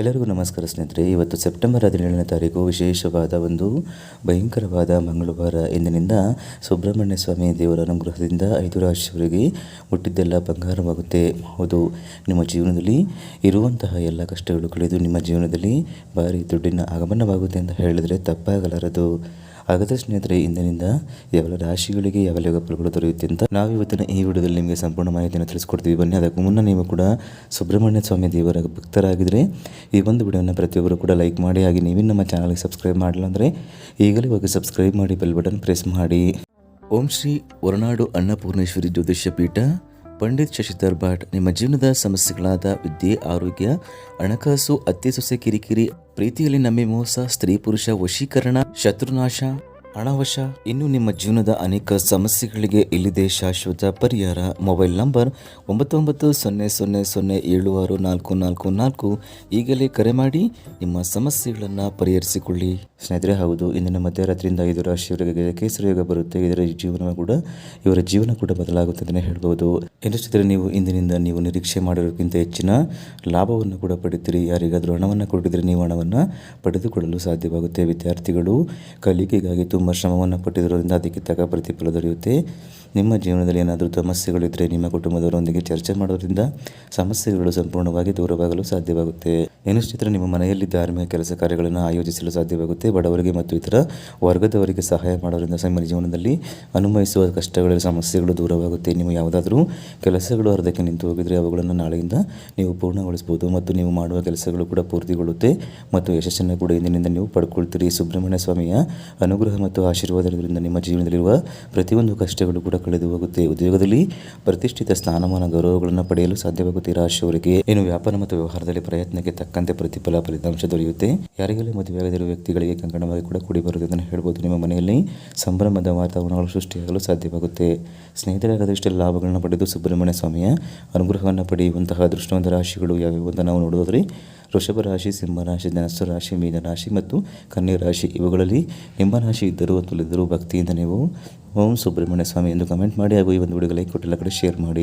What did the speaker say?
ಎಲ್ಲರಿಗೂ ನಮಸ್ಕಾರ ಸ್ನೇಹಿತರೆ. ಇವತ್ತು ಸೆಪ್ಟೆಂಬರ್ ಹದಿನೇಳನೇ ತಾರೀಕು ವಿಶೇಷವಾದ ಒಂದು ಭಯಂಕರವಾದ ಮಂಗಳವಾರ. ಇಂದಿನಿಂದ ಸುಬ್ರಹ್ಮಣ್ಯ ಸ್ವಾಮಿ ದೇವರ ಅನುಗ್ರಹದಿಂದ ಐದು ರಾಶಿಯವರಿಗೆ ಹುಟ್ಟಿದ್ದೆಲ್ಲ ಬಂಗಾರವಾಗುತ್ತೆ. ಹೌದು, ನಿಮ್ಮ ಜೀವನದಲ್ಲಿ ಇರುವಂತಹ ಎಲ್ಲ ಕಷ್ಟಗಳು ಕಳೆದು ನಿಮ್ಮ ಜೀವನದಲ್ಲಿ ಭಾರಿ ದುಡ್ಡಿನ ಆಗಮನವಾಗುತ್ತೆ ಅಂತ ಹೇಳಿದರೆ ತಪ್ಪಾಗಲಾರದು. ಹಾಗಾದರೆ ಸ್ನೇಹಿತರೆ, ಇಂದಿನಿಂದ ಯಾವೆಲ್ಲ ರಾಶಿಗಳಿಗೆ ಯಾವೆಲ್ಲ ಯೋಗ ಫಲಗಳು ದೊರೆಯುತ್ತೆ ಅಂತ ನಾವು ಇವತ್ತಿನ ಈ ವಿಡಿಯೋದಲ್ಲಿ ನಿಮಗೆ ಸಂಪೂರ್ಣ ಮಾಹಿತಿಯನ್ನು ತಿಳಿಸ್ಕೊಡ್ತೀವಿ. ಬನ್ನಿ, ಅದಕ್ಕೂ ಮುನ್ನ ನೀವು ಕೂಡ ಸುಬ್ರಹ್ಮಣ್ಯ ಸ್ವಾಮಿ ದೇವರ ಭಕ್ತರಾಗಿದ್ದರೆ ಈ ಒಂದು ವಿಡಿಯೋನ ಪ್ರತಿಯೊಬ್ಬರು ಕೂಡ ಲೈಕ್ ಮಾಡಿ, ಹಾಗೆ ನೀವು ನಮ್ಮ ಚಾನಲ್ಗೆ ಸಬ್ಸ್ಕ್ರೈಬ್ ಮಾಡಿಲ್ಲ ಅಂದರೆ ಈಗಲೇ ಹೋಗಿ ಸಬ್ಸ್ಕ್ರೈಬ್ ಮಾಡಿ, ಬೆಲ್ ಬಟನ್ ಪ್ರೆಸ್ ಮಾಡಿ. ಓಂ ಶ್ರೀ ಹೊರನಾಡು ಅನ್ನಪೂರ್ಣೇಶ್ವರಿ ಜ್ಯೋತಿಷ್ಯ ಪೀಠ, ಪಂಡಿತ್ ಶಶಿಧರ್ ಭಟ್, ನಿಮ್ಮ ಜೀವನದ ಸಮಸ್ಯೆಗಳಾದ ವಿದ್ಯೆ, ಆರೋಗ್ಯ, ಹಣಕಾಸು ಅತ್ತೆ ಸೊಸೆ ಕಿರಿಕಿರಿ ಪ್ರೀತಿಯಲ್ಲಿ ನಮ್ಮೆ ಮೋಸ ಸ್ತ್ರೀ ಪುರುಷ ವಶೀಕರಣ ಶತ್ರುನಾಶ ಹಣವಶ ಇನ್ನು ನಿಮ್ಮ ಜೀವನದ ಅನೇಕ ಸಮಸ್ಯೆಗಳಿಗೆ ಇಲ್ಲಿದೆ ಶಾಶ್ವತ ಪರಿಹಾರ. ಮೊಬೈಲ್ ನಂಬರ್ ಒಂಬತ್ತು ಒಂಬತ್ತು ಸೊನ್ನೆ ಸೊನ್ನೆ ಸೊನ್ನೆ ಏಳು ಆರು ನಾಲ್ಕು ನಾಲ್ಕು ನಾಲ್ಕು. ಈಗಲೇ ಕರೆ ಮಾಡಿ ನಿಮ್ಮ ಸಮಸ್ಯೆಗಳನ್ನು ಪರಿಹರಿಸಿಕೊಳ್ಳಿ. ಸ್ನೇಹಿತರೆ, ಹೌದು ಇಂದಿನ ಮಧ್ಯರಾತ್ರಿಯಿಂದ ಐದು ರಾಶಿಯವರಿಗೆ ಕೇಸರಿ ಯೋಗ ಬರುತ್ತೆ. ಇದರ ಜೀವನ ಕೂಡ, ಇವರ ಜೀವನ ಕೂಡ ಬದಲಾಗುತ್ತದೆ ಅಂತಲೇ ಹೇಳ್ಬೋದು. ಎನಿಸಿದರೆ ನೀವು ಇಂದಿನಿಂದ ನೀವು ನಿರೀಕ್ಷೆ ಮಾಡಿರೋಕ್ಕಿಂತ ಹೆಚ್ಚಿನ ಲಾಭವನ್ನು ಕೂಡ ಪಡಿತೀರಿ. ಯಾರಿಗಾದರೂ ಹಣವನ್ನು ಕೊಟ್ಟಿದ್ರೆ ನೀವು ಹಣವನ್ನು ಪಡೆದುಕೊಳ್ಳಲು ಸಾಧ್ಯವಾಗುತ್ತೆ. ವಿದ್ಯಾರ್ಥಿಗಳು ಕಲಿಕೆಗಾಗಿ ತುಂಬ ಶ್ರಮವನ್ನು ಪಟ್ಟಿರೋದ್ರಿಂದ ಅದಕ್ಕೆ ತಕ್ಕ ಪ್ರತಿಫಲ ದೊರೆಯುತ್ತೆ. ನಿಮ್ಮ ಜೀವನದಲ್ಲಿ ಏನಾದರೂ ಸಮಸ್ಯೆಗಳಿದ್ದರೆ ನಿಮ್ಮ ಕುಟುಂಬದವರೊಂದಿಗೆ ಚರ್ಚೆ ಮಾಡೋದ್ರಿಂದ ಸಮಸ್ಯೆಗಳು ಸಂಪೂರ್ಣವಾಗಿ ದೂರವಾಗಲು ಸಾಧ್ಯವಾಗುತ್ತೆ. ಎನಿಷ್ಟಿದ್ರೆ ನಿಮ್ಮ ಮನೆಯಲ್ಲಿ ಧಾರ್ಮಿಕ ಕೆಲಸ ಕಾರ್ಯಗಳನ್ನು ಆಯೋಜಿಸಲು ಸಾಧ್ಯವಾಗುತ್ತೆ. ಬಡವರಿಗೆ ಮತ್ತು ಇತರ ವರ್ಗದವರಿಗೆ ಸಹಾಯ ಮಾಡೋದ್ರಿಂದ ನಿಮ್ಮ ಜೀವನದಲ್ಲಿ ಅನುಭವಿಸುವ ಕಷ್ಟಗಳ ಸಮಸ್ಯೆಗಳು ದೂರವಾಗುತ್ತೆ. ನೀವು ಯಾವುದಾದರೂ ಕೆಲಸಗಳು ಅರ್ಧಕ್ಕೆ ನಿಂತು ಹೋಗಿದರೆ ಅವುಗಳನ್ನು ನಾಳೆಯಿಂದ ನೀವು ಪೂರ್ಣಗೊಳಿಸಬಹುದು ಮತ್ತು ನೀವು ಮಾಡುವ ಕೆಲಸಗಳು ಕೂಡ ಪೂರ್ತಿಗೊಳ್ಳುತ್ತೆ ಮತ್ತು ಯಶಸ್ಸನ್ನು ಕೂಡ ಇಂದಿನಿಂದ ನೀವು ಪಡ್ಕೊಳ್ತೀರಿ. ಸುಬ್ರಹ್ಮಣ್ಯ ಸ್ವಾಮಿಯ ಅನುಗ್ರಹ ಮತ್ತು ಆಶೀರ್ವಾದಗಳಿಂದ ನಿಮ್ಮ ಜೀವನದಲ್ಲಿರುವ ಪ್ರತಿಯೊಂದು ಕಷ್ಟಗಳು ಕೂಡ ಕಳೆದು ಹೋಗುತ್ತೆ. ಉದ್ಯೋಗದಲ್ಲಿ ಪ್ರತಿಷ್ಠಿತ ಸ್ಥಾನಮಾನ ಗೌರವಗಳನ್ನು ಪಡೆಯಲು ಸಾಧ್ಯವಾಗುತ್ತೆ. ರಾಶಿಯವರಿಗೆ ಏನು ವ್ಯಾಪಾರ ಮತ್ತು ವ್ಯವಹಾರದಲ್ಲಿ ಪ್ರಯತ್ನಕ್ಕೆ ತಕ್ಕಂತೆ ಪ್ರತಿಫಲ ಫಲಿತಾಂಶ ದೊರೆಯುತ್ತೆ. ಯಾರಿಗಲೇ ಮದುವೆಯಾಗದಿರುವ ವ್ಯಕ್ತಿಗಳಿಗೆ ಕಂಕಣವಾಗಿ ಕೂಡ ಕೂಡಿ ಬರುತ್ತೆ ಅಂತ ಹೇಳ್ಬೋದು. ನಿಮ್ಮ ಮನೆಯಲ್ಲಿ ಸಂಭ್ರಮದ ವಾತಾವರಣಗಳು ಸೃಷ್ಟಿಯಾಗಲು ಸಾಧ್ಯವಾಗುತ್ತೆ. ಸ್ನೇಹಿತರಾಗದಷ್ಟೇ ಲಾಭಗಳನ್ನು ಪಡೆದು ಸುಬ್ರಹ್ಮಣ್ಯ ಸ್ವಾಮಿಯ ಅನುಗ್ರಹವನ್ನು ಪಡೆಯುವಂತಹ ದೃಷ್ಟವಂತ ರಾಶಿಗಳು ಯಾವ್ಯಾವು ಅಂತ ನಾವು ನೋಡೋದ್ರೆ ವೃಷಭ ರಾಶಿ ಸಿಂಹ ರಾಶಿ ಧನಸ್ಸು ರಾಶಿ, ಮೀನರಾಶಿ ಮತ್ತು ಕನ್ಯಾ ರಾಶಿ ಇವುಗಳಲ್ಲಿ ನಿಮ್ಮ ರಾಶಿ ಇದ್ದರೂ ಅಥವಾ ಭಕ್ತಿಯಿಂದ ನೀವು ಓಂ ಸುಬ್ರಹ್ಮಣ್ಯ ಸ್ವಾಮಿ ಎಂದು ಕಮೆಂಟ್ ಮಾಡಿ ಹಾಗೂ ಈ ಒಂದು ವಿಡಿಯೋಗೆ ಲೈಕ್ ಕೊಟ್ಟಿಲ್ಲ, ಕಡೆ ಶೇರ್ ಮಾಡಿ.